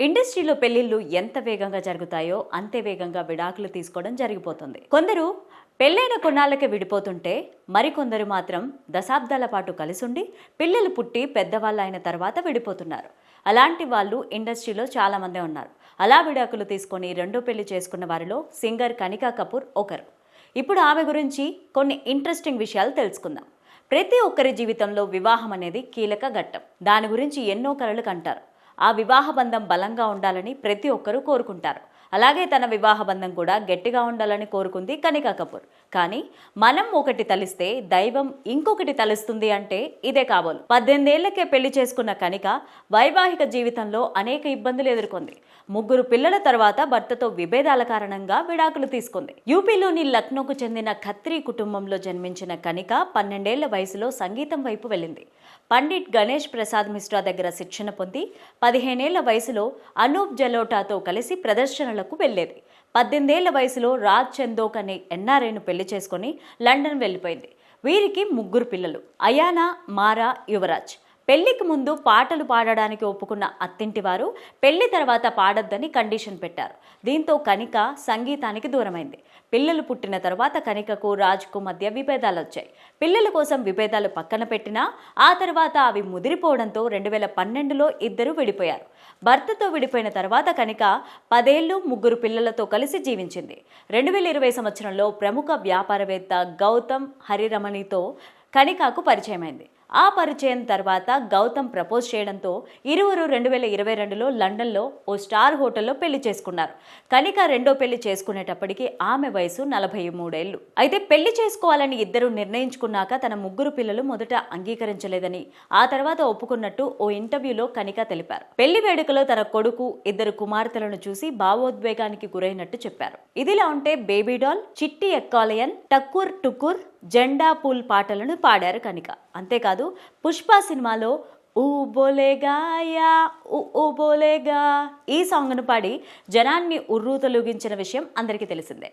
ఇండస్ట్రీలో పెళ్ళిళ్ళు ఎంత వేగంగా జరుగుతాయో అంతే వేగంగా విడాకులు తీసుకోవడం జరిగిపోతుంది. కొందరు పెళ్ళైన కొన్నాళ్ళకే విడిపోతుంటే మరికొందరు మాత్రం దశాబ్దాల పాటు కలిసుండి పిల్లలు పుట్టి పెద్దవాళ్ళు అయిన తర్వాత విడిపోతున్నారు. అలాంటి వాళ్ళు ఇండస్ట్రీలో చాలామందే ఉన్నారు. అలా విడాకులు తీసుకొని రెండో పెళ్ళి చేసుకున్న వారిలో సింగర్ కనికా కపూర్ ఒకరు. ఇప్పుడు ఆమె గురించి కొన్ని ఇంట్రెస్టింగ్ విషయాలు తెలుసుకుందాం. ప్రతి ఒక్కరి జీవితంలో వివాహం అనేది కీలక ఘట్టం. దాని గురించి ఎన్నో కలలు కంటారు. ఆ వివాహ బంధం బలంగా ఉండాలని ప్రతి ఒక్కరూ కోరుకుంటారు. అలాగే తన వివాహ బంధం కూడా గట్టిగా ఉండాలని కోరుకుంది కనికా కపూర్. కానీ మనం ఒకటి తలిస్తే దైవం ఇంకొకటి తలుస్తుంది అంటే ఇదే కాబోలు. పద్దెనిమిదేళ్ళకే పెళ్ళి చేసుకున్న కనిక వైవాహిక జీవితంలో అనేక ఇబ్బందులు ఎదుర్కొంది. ముగ్గురు పిల్లల తర్వాత భర్తతో విభేదాల కారణంగా విడాకులు తీసుకుంది. యూపీలోని లక్నోకు చెందిన ఖత్రి కుటుంబంలో జన్మించిన కనిక పన్నెండేళ్ళ వయసులో సంగీతం వైపు వెళ్ళింది. పండిట్ గణేష్ ప్రసాద్ మిశ్రా దగ్గర శిక్షణ పొంది పదిహేనేళ్ళ వయసులో అనూప్ జలోటాతో కలిసి ప్రదర్శనలకు వెళ్ళేది. పద్దెనిమిదేళ్ళ వయసులో రాజ్ చందోక్ అనే ఎన్ఆర్ఐను పెళ్ళి చేసుకొని లండన్ వెళ్ళిపోయింది. వీరికి ముగ్గురు పిల్లలు. అయానా మారా యువరాజ్. పెళ్ళికి ముందు పాటలు పాడడానికి ఒప్పుకున్న అత్తింటి వారు పెళ్ళి తర్వాత పాడొద్దని కండిషన్ పెట్టారు. దీంతో కనిక సంగీతానికి దూరమైంది. పిల్లలు పుట్టిన తర్వాత కనికకు రాజుకు మధ్య విభేదాలు వచ్చాయి. పిల్లల కోసం విభేదాలు పక్కన పెట్టినా ఆ తర్వాత అవి ముదిరిపోవడంతో రెండు వేల పన్నెండులో ఇద్దరు విడిపోయారు. భర్తతో విడిపోయిన తర్వాత కనిక పదేళ్ళు ముగ్గురు పిల్లలతో కలిసి జీవించింది. రెండు వేల ఇరవై సంవత్సరంలో ప్రముఖ వ్యాపారవేత్త గౌతమ్ హరిరమణితో కనికాకు పరిచయమైంది. ఆ పరిచయం తర్వాత గౌతమ్ ప్రపోజ్ చేయడంతో ఇరువురు రెండు వేల ఇరవై రెండులో లండన్లో ఓ స్టార్ హోటల్లో పెళ్ళి చేసుకున్నారు. కనిక రెండో పెళ్ళి చేసుకునేటప్పటికి ఆమె వయసు నలభై మూడేళ్ళు అయితే పెళ్ళి చేసుకోవాలని ఇద్దరు నిర్ణయించుకున్నాక తన ముగ్గురు పిల్లలు మొదట అంగీకరించలేదని ఆ తర్వాత ఒప్పుకున్నట్టు ఓ ఇంటర్వ్యూలో కనిక తెలిపారు. పెళ్ళి వేడుకలో తన కొడుకు ఇద్దరు కుమార్తెలను చూసి భావోద్వేగానికి గురైనట్టు చెప్పారు. ఇదిలా ఉంటే బేబీ డాల్ చిట్టి ఎక్కాలయన్ టక్కుర్ టుకుర్ జెండా పూల్ పాటలను పాడారు కనిక. అంతేకాదు పుష్ప సినిమాలో ఊ బోలేగాయా ఊ బోలేగా ఈ సాంగ్ను పాడి జనాన్ని ఉర్రూతలుగించిన విషయం అందరికీ తెలిసిందే.